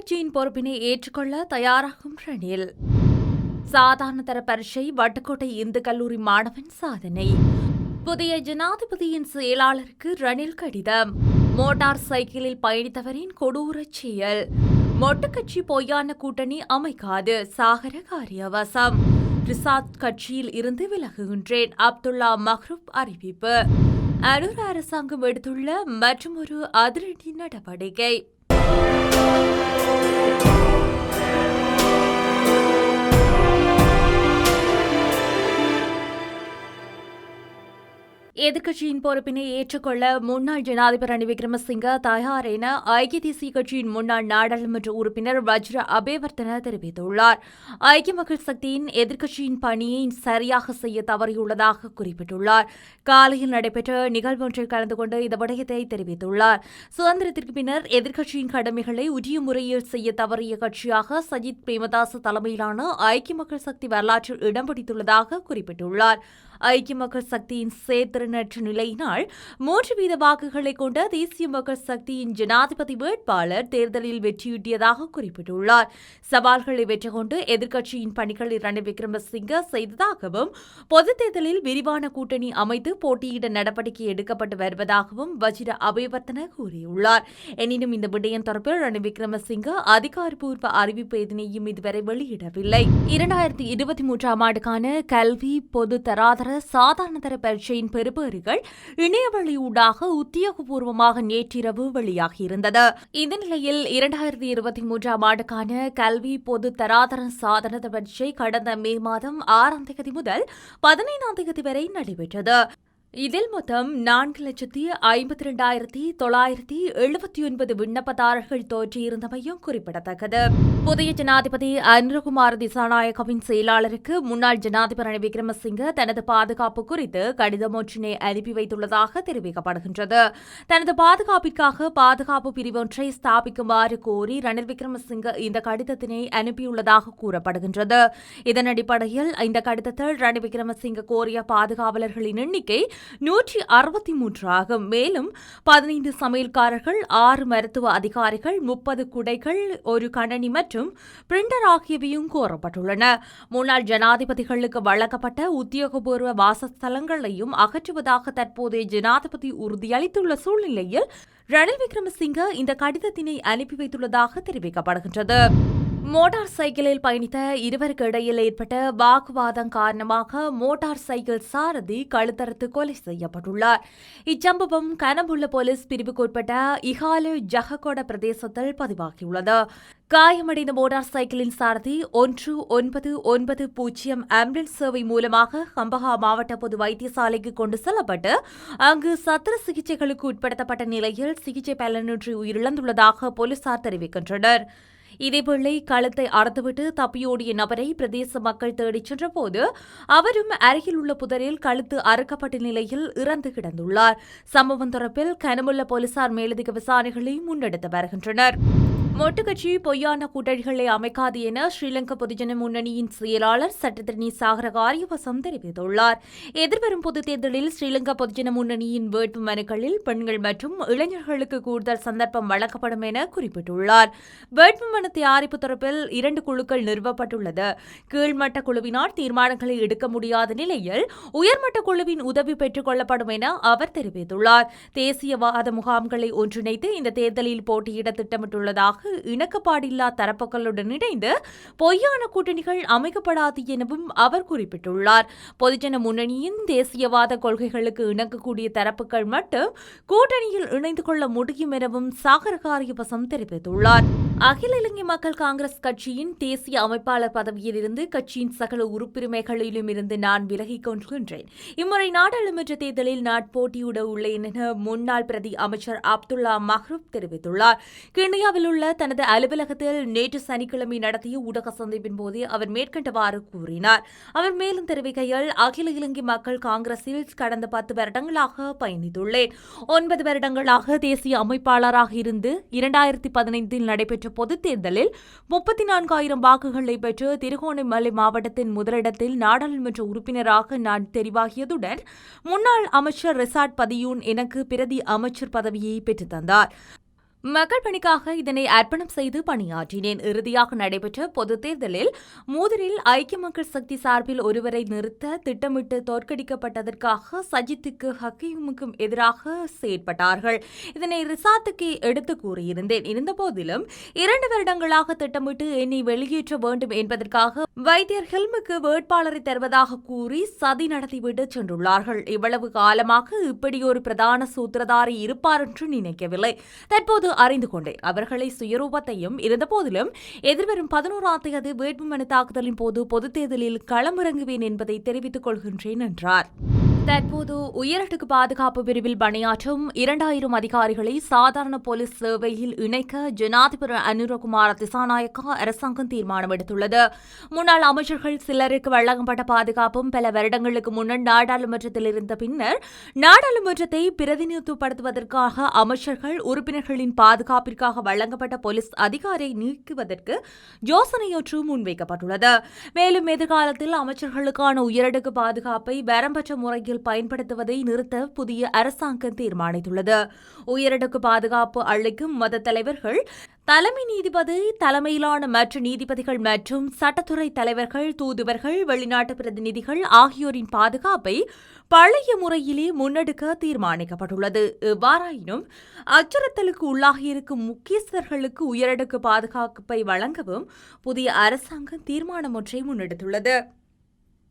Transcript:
கட்சியின் பொறுப்பினை ஏற்றுக்கொள்ள தயாராகும் ரணில். சாதாரண தர பரீட்சை வட்டுக்கோட்டை இந்து கல்லூரி மாணவன் சாதனை. புதிய ஜனாதிபதியின் செயலாளருக்கு ரணில் கடிதம். மோட்டார் சைக்கிளில் பயணித்தவரின் கொடூரச் செயல். மொட்டுக்கட்சி பொய்யான கூட்டணி அமைக்காது சாகர காரியவசம். ரிசாத் கட்சியில் இருந்து விலகுகின்றேன் அப்துல்லா மஹ்ரூப் அறிவிப்பு. அனுர் அரசாங்கம் எடுத்துள்ள மற்றொரு அதிரடி நடவடிக்கை. எதிர்க்கட்சியின் பொறுப்பினை ஏற்றுக்கொள்ள முன்னாள் ஜனாதிபதி ரணில் விக்ரமசிங்க தயார் என ஐக்கிய தேசிய கட்சியின் முன்னாள் நாடாளுமன்ற உறுப்பினர் வஜ்ர அபேவர்த்தன தெரிவித்துள்ளார். ஐக்கிய மக்கள் சக்தியின் எதிர்க்கட்சியின் பணியை சரியாக செய்ய தவறியுள்ளதாக குறிப்பிட்டுள்ளார். காலையில் நடைபெற்ற நிகழ்வொன்றில் கலந்து கொண்டு இந்த விடயத்தை தெரிவித்துள்ளார். சுதந்திரத்திற்கு பின்னர் எதிர்க்கட்சியின் கடமைகளை உரிய முறையில் செய்ய தவறிய கட்சியாக சஜித் பிரேமதாஸ் தலைமையிலான ஐக்கிய மக்கள் சக்தி வரலாற்றில் இடம் பிடித்துள்ளதாக குறிப்பிட்டுள்ளார். ஐக்கிய மக்கள் சக்தியின் சேத்திறனற்ற நிலையினால் மூன்று வீத வாக்குகளை கொண்ட தேசிய மக்கள் சக்தியின் ஜனாதிபதி வேட்பாளர் தேர்தலில் வெற்றியீட்டியதாக குறிப்பிட்டுள்ளார். சவால்களை வெற்றி கொண்டு எதிர்க்கட்சியின் பணிகளை ரணில் விக்ரமசிங்க செய்ததாகவும் பொதுத் தேர்தலில் விரிவான கூட்டணி அமைத்து போட்டியிட நடவடிக்கை எடுக்கப்பட்டு வருவதாகவும் வஜிர அபயவர்த்தன கூறியுள்ளார். எனினும் இந்த விடயம் தொடர்பில் ரணில் விக்ரமசிங்க அதிகாரப்பூர்வ அறிவிப்பு எதனையும் இதுவரை வெளியிடவில்லை. இரண்டாயிரத்தி இருபத்தி மூன்றாம் ஆண்டுக்கான கல்வி பொது தராதர சாதாரண தர பரீட்சையின் பெறுபேறுகள் இணையவழியூடாக உத்தியோகபூர்வமாக நேற்றிரவு வெளியாகியிருந்தது இந்த நிலையில் இரண்டாயிரத்தி இருபத்தி மூன்றாம் ஆண்டுக்கான கல்வி பொது தராதர சாதன பரீட்சை கடந்த மே மாதம் ஆறாம் தேதி முதல் பதினைந்தாம் தேதி வரை நடைபெற்றது. இதில் மொத்தம் நான்கு லட்சத்தி ஐம்பத்தி ரெண்டாயிரத்தி தொள்ளாயிரத்தி எழுபத்தி ஒன்பது விண்ணப்பதாரர்கள் தோற்றியிருந்தமையும் குறிப்பிடத்தக்கது. புதிய ஜனாதிபதி அனுரகுமார் திசாநாயகவின் செயலாளருக்கு முன்னாள் ஜனாதிபதி ரணில் விக்ரமசிங்க தனது பாதுகாப்பு குறித்து கடிதம் ஒன்றினை அனுப்பி வைத்துள்ளதாக தெரிவிக்கப்படுகின்றது. தனது பாதுகாப்பிற்காக பாதுகாப்பு பிரிவொன்றை ஸ்தாபிக்குமாறு கோரி ரணில் விக்ரமசிங்க இந்த கடிதத்தினை அனுப்பியுள்ளதாக கூறப்படுகின்றது. இதன் அடிப்படையில் இந்த கடிதத்தில் ரணில் விக்ரமசிங்க கோரிய பாதுகாவலர்களின் எண்ணிக்கை நூற்றி அறுபத்தி மூன்று ஆகும் மேலும் பதினைந்து சமையல்காரர்கள் ஆறு மருத்துவ அதிகாரிகள் முப்பது குடைகள் ஒரு கணனி மற்றும் பிரிண்டர் ஆகியவையும் கோரப்பட்டுள்ளன. முன்னாள் ஜனாதிபதிகளுக்கு வழங்கப்பட்ட உத்தியோகபூர்வ வாசஸ்தலங்களையும் அகற்றுவதாக தற்போதைய ஜனாதிபதி உறுதியளித்துள்ள சூழ்நிலையில் ரணில் விக்ரமசிங்க இந்த கடிதத்தினை அனுப்பி வைத்துள்ளதாக தெரிவிக்கப்படுகின்றது. மோட்டார் சைக்கிளில் பயணித்த இருவருக்கு இடையில் ஏற்பட்ட வாக்குவாதம் காரணமாக மோட்டார் சைக்கிள் சாரதி கழுத்தறுத்து கொலை செய்யப்பட்டுள்ளார். இச்சம்பவம் கனபுள்ள போலீஸ் பிரிவுக்குட்பட்ட இஹாலே ஜஹகோட பிரதேசத்தில் பதிவாகியுள்ளது. காயமடைந்த மோட்டார் சைக்கிளின் சாரதி ஒன்று ஒன்பது ஒன்பது பூஜ்ஜியம் ஆம்புலன்ஸ் சேவை மூலமாக ஹம்பகா மாவட்ட பொது வைத்தியசாலைக்கு கொண்டு செல்லப்பட்டு அங்கு சத்திர சிகிச்சைகளுக்கு உட்படுத்தப்பட்ட நிலையில் சிகிச்சை பலனின்றி உயிரிழந்துள்ளதாக போலீசார் தெரிவிக்கின்றனர். இதேவேளை கழுத்தை அறுத்துவிட்டு தப்பியோடிய நபரை பிரதேச மக்கள் தேடிச் சென்றபோது அவரும் அருகில் உள்ள புதரில் கழுத்து அறுக்கப்பட்ட நிலையில் இறந்து கிடந்துள்ளார். சம்பவம் தொடர்பில் கனமுள்ள போலீசார் மேலதிக விசாரணைகளை முன்னெடுத்து வருகின்றனர். மொட்டுக்கட்சி பொய்யான கூட்டணிகளை அமைக்காது என ஸ்ரீலங்கா பொதுஜன முன்னணியின் செயலாளர் சட்டத்திரணி சாகர காரியவசம் தெரிவித்துள்ளார். எதிர்வரும் பொதுத் தேர்தலில் ஸ்ரீலங்கா பொதுஜன முன்னணியின் வேட்பு மனுக்களில் பெண்கள் மற்றும் இளைஞர்களுக்கு கூடுதல் சந்தர்ப்பம் வழங்கப்படும் என குறிப்பிட்டுள்ளார். வேட்புமனு தயாரிப்பு தொடர்பில் இரண்டு குழுக்கள் நிறுவப்பட்டுள்ளது. கீழ்மட்ட குழுவினால் தீர்மானங்களை எடுக்க முடியாத நிலையில் உயர்மட்ட குழுவின் உதவி பெற்றுக் கொள்ளப்படும் என அவர் தெரிவித்துள்ளார். தேசியவாத முகாம்களை ஒன்றிணைத்து இந்த தேர்தலில் போட்டியிட திட்டமிட்டுள்ளதாக இணக்கப்பாடில்லா தரப்புகளுடன் இணைந்து பொய்யான கூட்டணிகள் அமைக்கப்படாது எனவும் அவர் குறிப்பிட்டுள்ளார். பொதுஜன முன்னணியின் தேசியவாத கொள்கைகளுக்கு இணங்கக்கூடிய தரப்புகள் மட்டும் கூட்டணியில் இணைந்து கொள்ள முடியும் எனவும் சாகர காரியவசம் தெரிவித்துள்ளார். அகில இலங்கை மக்கள் காங்கிரஸ் கட்சியின் தேசிய அமைப்பாளர் பதவியிலிருந்து கட்சியின் சகல உறுப்பிரிமைகளிலும் இருந்து நான் விலகிக் கொள்கின்றேன் இம்முறை நாடாளுமன்ற தேர்தலில் நான் போட்டியிட உள்ளேன் என முன்னாள் பிரதி அமைச்சர் அப்துல்லா மஹ்ரூப் தெரிவித்துள்ளார். கிண்ணியாவில் உள்ள தனது அலுவலகத்தில் நேற்று சனிக்கிழமை நடத்திய ஊடக சந்திப்பின் போது அவர் மேற்கண்டவாறு கூறினார். அவர் மேலும் தெரிவிக்கையில் அகில இலங்கை மக்கள் காங்கிரஸில் கடந்த பத்து வருடங்களாக பயணித்துள்ளேன். ஒன்பது வருடங்களாக தேசிய அமைப்பாளராக இருந்து இரண்டாயிரத்தி பதினைந்தில் நடைபெற்ற பொதுத் தேர்தலில் முப்பத்தி நான்காயிரம் வாக்குகளை பெற்று திருகோணமலை மாவட்டத்தின் முதலிடத்தில் நாடாளுமன்ற உறுப்பினராக நான் தெரிவாகியதுடன் முன்னாள் அமைச்சர் ரிசாட் பதியூன் எனக்கு பிரதி அமைச்சர் பதவியை பெற்றுத்தந்தார் மக்கள் பணிக்காக இதனை அர்ப்பணம் செய்து பணியாற்றினேன். இறுதியாக நடைபெற்ற பொதுத் தேர்தலில் மூதரில் ஐக்கிய மக்கள் சக்தி சார்பில் ஒருவரை நிறுத்த திட்டமிட்டு தோற்கடிக்கப்பட்டதற்காக சஜித்துக்கு ஹக்கீமுக்கும் எதிராக செயற்பட்டார்கள். இதனை ரிசாத்துக்கு எடுத்து கூறியிருந்தேன். இருந்தபோதிலும் இரண்டு வருடங்களாக திட்டமிட்டு என்னை வெளியேற்ற வேண்டும் என்பதற்காக வைத்தியர் ஹெல்முக்கு வேட்பாளரை தருவதாக கூறி சதி நடத்திவிட்டு சென்றுள்ளார்கள். இவ்வளவு காலமாக இப்படி ஒரு பிரதான சூத்திரதாரி இருப்பார் என்று நினைக்கவில்லை. தற்போது அறிந்து கொண்டேன். அவர்களை சுயரூபத்தையும் இருந்தபோதிலும் எதிர்வரும் பதினோராம் தேதி வேட்புமனு தாக்குதலின் போது பொதுத் தேர்தலில் களமிறங்குவேன் என்பதை தெரிவித்துக் கொள்கின்றேன் என்றார். தற்போது உயரடுக்கு பாதுகாப்பு பிரிவில் பணியாற்றும் இரண்டாயிரம் அதிகாரிகளை சாதாரண போலீஸ் சேவையில் இணைக்க ஜனாதிபதி அனுரகுமார் திசாநாயக்கா அரசாங்கம் தீர்மானம் எடுத்துள்ளது. முன்னாள் அமைச்சர்கள் சிலருக்கு வழங்கப்பட்ட பாதுகாப்பும் பல வருடங்களுக்கு முன்னர் நாடாளுமன்றத்தில் இருந்த பின்னர் நாடாளுமன்றத்தை பிரதிநிதித்துவப்படுத்துவதற்காக அமைச்சர்கள் உறுப்பினர்களின் பாதுகாப்பிற்காக வழங்கப்பட்ட போலீஸ் அதிகாரியை நீக்குவதற்கு யோசனையொன்று முன்வைக்கப்பட்டுள்ளது. மேலும் எதிர்காலத்தில் அமைச்சர்களுக்கான உயரடுக்கு பாதுகாப்பை வரம்பற்ற முறையில் பயன்படுத்துவதை நிறுத்த புதிய அரசாங்கம் தீர்மானித்துள்ளது. உயரடுக்கு பாதுகாப்பு அளிக்கும் மத தலைவர்கள் தலைமை நீதிபதி தலைமையிலான மற்ற நீதிபதிகள் மற்றும் சட்டத்துறை தலைவர்கள் தூதுவர்கள் வெளிநாட்டு பிரதிநிதிகள் ஆகியோரின் பாதுகாப்பை பழைய முறையிலே முன்னெடுக்க தீர்மானிக்கப்பட்டுள்ளது. எவ்வாறாயினும் அச்சுறுத்தலுக்கு உள்ளாகியிருக்கும் முக்கியஸ்தர்களுக்கு உயரடுக்கு பாதுகாப்பை வழங்கவும் புதிய அரசாங்கம் தீர்மானம் ஒன்றை முன்னெடுத்துள்ளது.